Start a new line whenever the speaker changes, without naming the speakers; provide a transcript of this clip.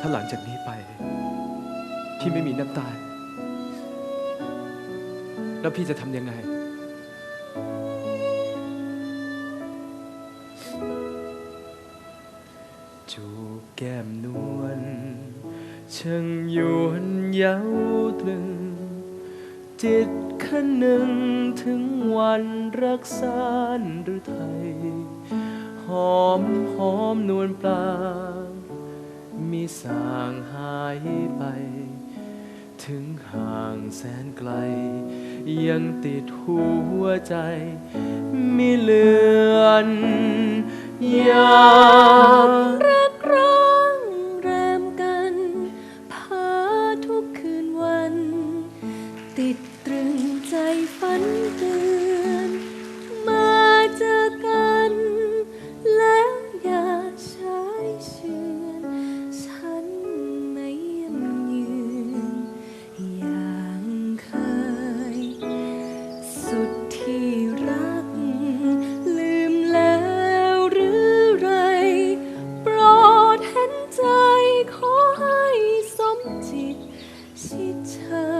ถ้าหลังจากนี้ไปพี่ไม่มีน้ำตาแล้วพี่จะทำยังไง จูบแก้มนวลช่างยวนเย้าตรึง จิตขันหนึ่งถึงวันรักษานหรือไทย หอมหอมนวลปลาง สางหายไป ถึงห่างแสนไกล ยังติดหัวใจ ไม่เลือนอยาก
รักร้องแรมกันพาทุกคืนวัน ติดตรึงใจฝันเตื time.